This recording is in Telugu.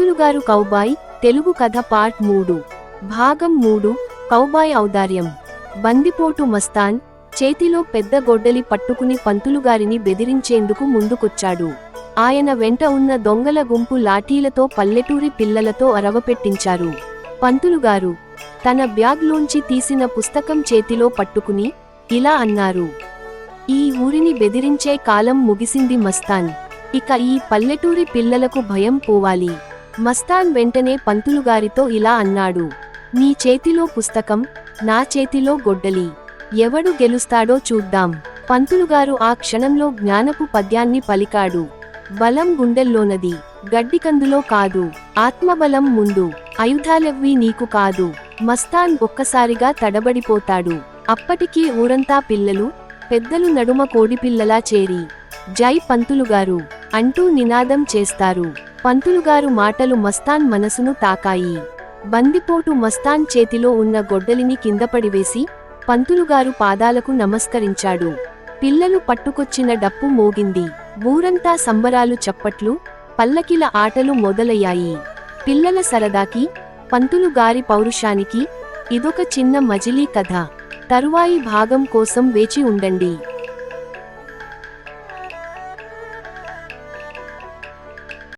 పంతులుగారు కౌబాయ్ తెలుగు కథ పార్ట్ మూడు. భాగం మూడు కౌబాయ్ ఔదార్యం. బందిపోటు మస్తాన్ చేతిలో పెద్ద గొడ్డలి పట్టుకుని పంతులుగారిని బెదిరించేందుకు ముందుకొచ్చాడు. ఆయన వెంట ఉన్న దొంగల గుంపు లాఠీలతో పల్లెటూరి పిల్లలతో అరవపెట్టించారు. పంతులుగారు తన బ్యాగ్లోంచి తీసిన పుస్తకం చేతిలో పట్టుకుని ఇలా అన్నారు. ఈ ఊరిని బెదిరించే కాలం ముగిసింది మస్తాన్. ఇక ఈ పల్లెటూరి పిల్లలకు భయం పోవాలి. మస్తాన్ వెంటనే పంతులుగారితో ఇలా అన్నాడు నీ చేతిలో పుస్తకం నా చేతిలో గొడ్డలి. ఎవడు గెలుస్తాడో చూద్దాం. పంతులుగారు ఆ క్షణంలో జ్ఞానపు పద్యాన్ని పలికాడు బలం గుండెల్లోనది గడ్డికందులో కాదు ఆత్మబలం ముందు అయుధాలెవ్వి నీకు కాదు. మస్తాన్ ఒక్కసారిగా తడబడిపోతాడు అప్పటికీ ఊరంతా పిల్లలు పెద్దలు నడుమ కోడిపిల్లలా చేరి జై పంతులుగారు అంటూ నినాదం చేస్తారు. పంతులుగారు మాటలు మస్తాన్ మనసును తాకాయి. బందిపోటు మస్తాన్ చేతిలో ఉన్న గొడ్డలిని కిందపడివేసి పంతులుగారు పాదాలకు నమస్కరించాడు. పిల్లలు పట్టుకొచ్చిన డప్పు మోగింది. ఊరంతా సంబరాలు చప్పట్లు పల్లకిల ఆటలు మొదలయ్యాయి. పిల్లల సరదాకి పంతులుగారి పౌరుషానికి ఇదొక చిన్న మజిలీ కథ. తరువాయి భాగం కోసం వేచి ఉండండి.